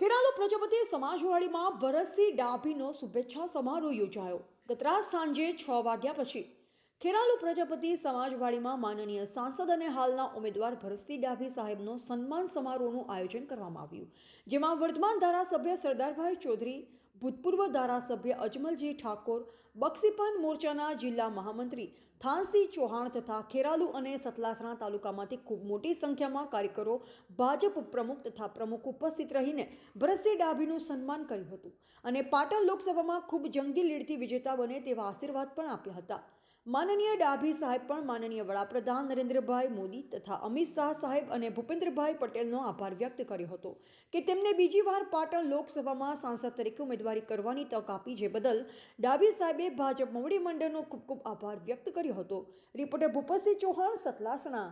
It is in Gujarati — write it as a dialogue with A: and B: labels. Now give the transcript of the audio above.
A: ખેરાલુ પ્રજાપતિ સમાજવાડીમાં ભરતસિંહ ડાભીનો શુભેચ્છા સમારોહ યોજાયો. ગતરાત સાંજે છ વાગ્યા પછી ખેરાલુ પ્રજાપતિ સમાજવાડીમાં માનનીય સાંસદ અને હાલના ઉમેદવાર ભરતસિંહ ડાભી સાહેબનો સન્માન સમારોહનું આયોજન કરવામાં આવ્યું. જેમાં વર્તમાન ધારાસભ્ય સરદારભાઈ ચૌધરી ભૂતપૂર્વ ધારાસભ્ય અજમલજી ઠાકોર, બક્ષીપાન મોરચાના જિલ્લા મહામંત્રી થાનસિંહ ચૌહાણ તથા ખેરાલુ અને સતલાસણા તાલુકામાંથી ખૂબ મોટી સંખ્યામાં કાર્યકરો, ભાજપ પ્રમુખ તથા પ્રમુખ ઉપસ્થિત રહીને ભરતસિંહ ડાભીનું સન્માન કર્યું હતું અને પાટણ લોકસભામાં ખૂબ જંગી લીડથી વિજેતા બને તેવા આશીર્વાદ પણ આપ્યા હતા. માનનીય ડાભી સાહેબ પણ માનનીય વડાપ્રધાન નરેન્દ્રભાઈ મોદી તથા અમિત શાહ સાહેબ અને ભૂપેન્દ્રભાઈ પટેલનો આભાર વ્યક્ત કર્યો હતો કે તેમને બીજી વાર પાટણ લોકસભામાં સાંસદ તરીકે ઉમેદવારી કરવાની તક આપી જે બદલ ડાભી સાહેબે ભાજપ મોવડી મંડળનો ખૂબ ખૂબ આભાર વ્યક્ત કર્યો હતો. રિપોર્ટર ભૂપતસિંહ ચૌહાણ, સતલાસણા.